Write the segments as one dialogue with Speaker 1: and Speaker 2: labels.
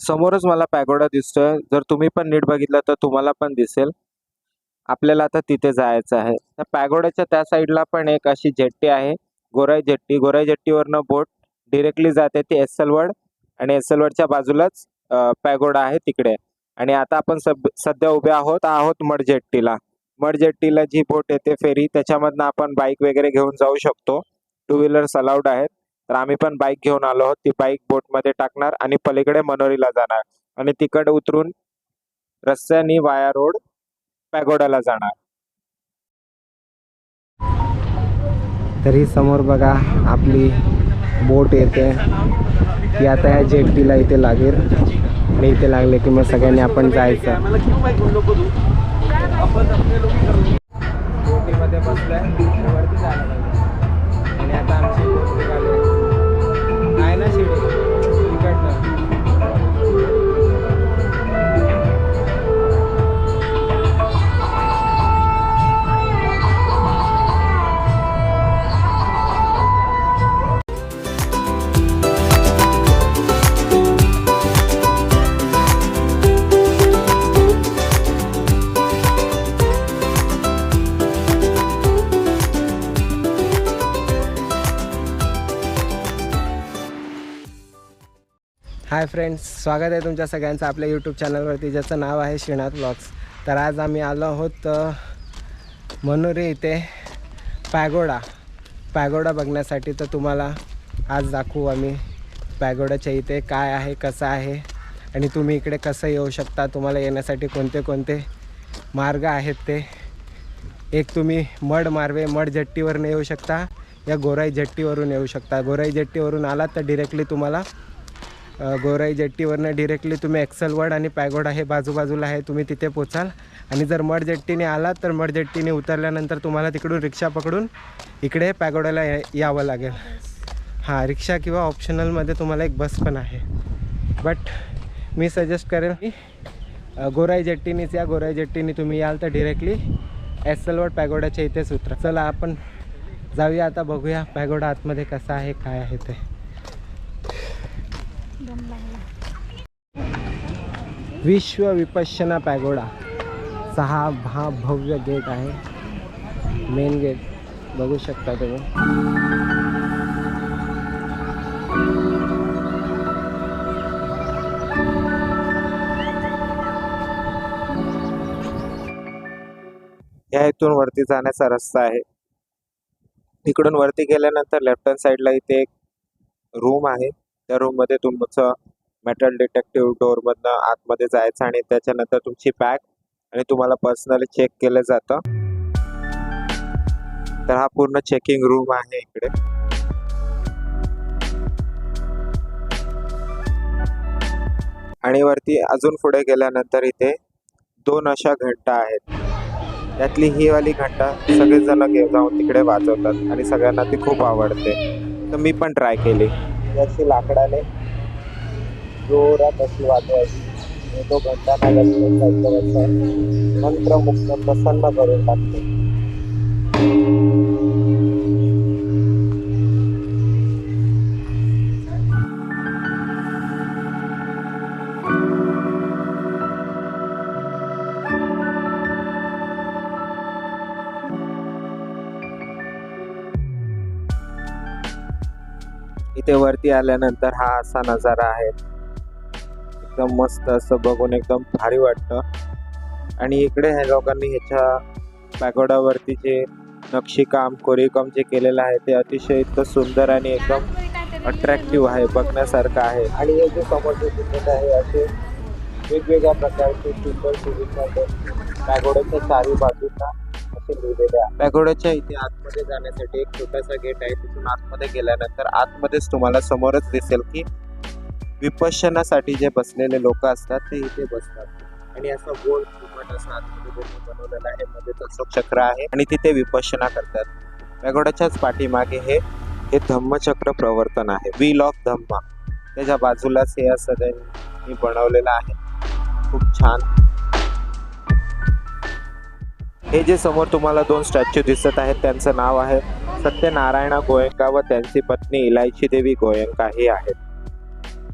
Speaker 1: समोरच मला पॅगोडा दिसतोय. जर तुम्ही पण नीट बघितलं तर तुम्हाला पण दिसेल. आपल्याला आता तिथे जायचं आहे. त्या पॅगोड्याच्या त्या साईडला पण एक अशी जेट्टी आहे. गोराई जेट्टी. गोराई जेट्टीवरनं बोट डिरेक्टली जाते ती एसलवड आणि एसलवडच्या बाजूलाच पॅगोडा आहे तिकडे. आणि आता आपण सब सध्या उभे आहोत आहोत मडजेट्टीला मडजेट्टीला जी बोट येते फेरी त्याच्यामधनं आपण बाईक वगैरे घेऊन जाऊ शकतो. टू व्हीलर्स अलाउड आहेत. तर आम्ही पण बाईक घेऊन आलो आहोत. ती बाईक बोटमध्ये टाकणार आणि पलीकडे मनोरीला जाणार. आणि तिकडे उतरून रस्त्याने वाया रोड पॅगोडाला जाणार. तरी समोर बघा आपली बोट येते. ती आता या जेट्टीला इथे लागेल. आणि इथे लागले की मग सगळ्यांनी आपण जायचं. आणि आता आमची हाय फ्रेंड्स स्वागत आहे तुमच्या सगळ्यांचं आपल्या यूट्यूब चॅनलवरती ज्याचं नाव आहे श्रीनाथ ब्लॉग्स तर आज आम्ही आलो आहोत मनोरी मनोरे इथे पॅगोडा. पॅगोडा बघण्यासाठी तर तुम्हाला आज दाखवू आम्ही पॅगोडाच्या इथे काय आहे कसं आहे आणि तुम्ही इकडे कसं येऊ शकता तुम्हाला येण्यासाठी कोणते कोणते मार्ग आहेत ते. एक तुम्ही मड मार्वे मड जट्टीवरून येऊ शकता या गोराई जट्टीवरून येऊ शकता. गोराई जट्टीवरून आलात तर डिरेक्टली तुम्हाला गोराई जेट्टीवरनं डिरेक्टली तुम्ही एक्सलवड आणि पॅगोडा हे बाजूबाजूला आहे तुम्ही तिथे पोचाल. आणि जर मड जेट्टीने आलात तर मड जेट्टीने उतरल्यानंतर तुम्हाला तिकडून रिक्षा पकडून इकडे पॅगोडाला या यावं लागेल. हां रिक्षा किंवा ऑप्शनलमध्ये तुम्हाला एक बस पण आहे. बट मी सजेस्ट करेन की गोराई जेट्टीनेच या गोराई जेट्टीने तुम्ही याल तर डिरेक्टली एसलवड पॅगोडाच्या इथेच उतरा. चला आपण जाऊया आता बघूया पॅगोडा आतमध्ये कसा आहे काय आहे ते. विश्व विपश्यना पॅगोडा. सहा हा भव्य गेट आहे. मेन गेट बघू शकता तुम्ही. या इथून वरती जाण्याचा रस्ता आहे. तिकडून वरती गेल्यानंतर लेफ्ट हँड साईडला इथे एक रूम आहे. त्या रूममध्ये तुमचं मेटल डिटेक्टिव्ह डोअर मधनं आतमध्ये जायचं आणि त्याच्यानंतर तुमची बॅग आणि तुम्हाला पर्सनली चेक केलं जातं. तर हा पूर्ण चेकिंग रूम आहे इकडे. आणि वरती अजून पुढे गेल्यानंतर इथे दोन अशा घंटा आहेत. त्यातली ही वाली घंटा सगळेजण जाऊन तिकडे वाजवतात आणि सगळ्यांना ती खूप आवडते. तर मी पण ट्राय केली. याची लाकडाने जोरात अशी वाजवायची तो घंटा नागाचा मंत्रमुक्त प्रसन्न करून टाकतो. इथे वरती आल्यानंतर हा असा नजारा आहे. एकदम मस्त असं बघून एकदम भारी वाटतं. आणि इकडे ह्या लोकांनी ह्याच्या पॅगोडावरती जे नक्षीकाम कोरीकाम जे केलेलं आहे ते अतिशय इतकं सुंदर आणि एकदम अट्रॅक्टिव्ह आहे बघण्यासारखं आहे. आणि हे जे समोर जे दिसत आहे असे वेगवेगळ्या प्रकारचे सुंदर सुविधा पॅगोड्याच्या चारी बाजूला असे लिहिलेले आहे इथे आतमध्ये जाण्यासाठी एक छोटासा गेट आहे. तिथून आतमध्ये गेल्यानंतर आतमध्येच तुम्हाला समोरच दिसेल की विपशनासाठी जे बसलेले लोक असतात ते इथे बसतात. आणि असं गोल घुमट असं आतमध्ये बनवलेलं आहे. मध्ये अशोक चक्र आहे आणि तिथे विपशना करतात. पॅगोडाच्याच पाठीमागे हे हे धम्मचक्र प्रवर्तन आहे. व्हील ऑफ धम्मा त्याच्या बाजूलाच हे असं त्यांनी बनवलेलं आहे. खूप छान. हे जे समोर तुम्हाला दोन स्टॅच्यू दिसत आहेत त्यांचं नाव आहे सत्यनारायणा गोयंका व त्यांची पत्नी इलायची देवी गोयंका हे आहेत.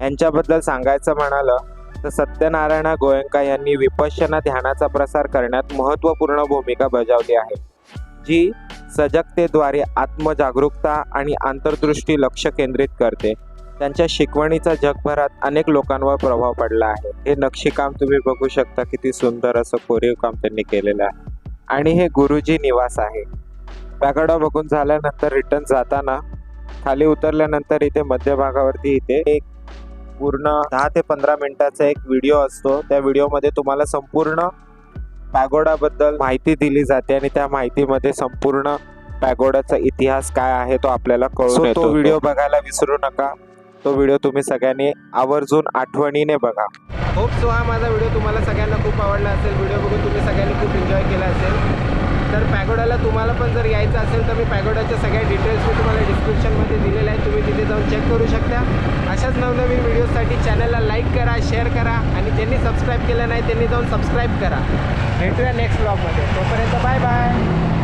Speaker 1: यांच्याबद्दल सांगायचं म्हणालं तर सत्यनारायणा गोयंका यांनी विपश्यना ध्यानाचा प्रसार करण्यात महत्त्वपूर्ण भूमिका बजावली आहे जी सजगतेद्वारे आत्मजागरूकता आणि आंतरदृष्टी लक्ष केंद्रित करते. त्यांच्या शिकवणीचा जगभरात अनेक लोकांवर प्रभाव पडला आहे. हे नक्षीकाम तुम्ही बघू शकता किती सुंदर असं कोरीव काम त्यांनी केलेलं आहे. आणि हे गुरुजी निवास आहे. पॅगोडा बघून झाल्यानंतर रिटर्न जाताना खाली उतरल्यानंतर इथे मध्यभागावरती इथे एक पूर्ण दहा ते पंधरा मिनिटाचा एक व्हिडिओ असतो. त्या व्हिडिओमध्ये तुम्हाला संपूर्ण पॅगोडाबद्दल माहिती दिली जाते आणि त्या माहितीमध्ये संपूर्ण पॅगोडाचा इतिहास काय आहे तो आपल्याला कळून तो व्हिडिओ बघायला विसरू नका. तो व्हिडिओ तुम्ही सगळ्यांनी आवर्जून आठवणीने बघा.
Speaker 2: होप सो हा माझा व्हिडिओ तुम्हाला सगळ्यांना खूप आवडला असेल. व्हिडिओ बघून तुम्ही सगळ्यांनी खूप एन्जॉय केला असेल. तर पॅगोडाला तुम्हाला पण जर यायचं असेल तर मी पॅगोडाच्या सगळ्या डिटेल्स मी तुम्हाला डिस्क्रिप्शनमध्ये दिलेल्या आहेत. तुम्ही तिथे जाऊन चेक करू शकता. अशाच नवनवीन व्हिडिओसाठी चॅनलला लाईक करा शेअर करा आणि ज्यांनी सबस्क्राईब केलं नाही त्यांनी जाऊन सबस्क्राईब करा. भेटूया नेक्स्ट ब्लॉगमध्ये तोपर्यंत बाय बाय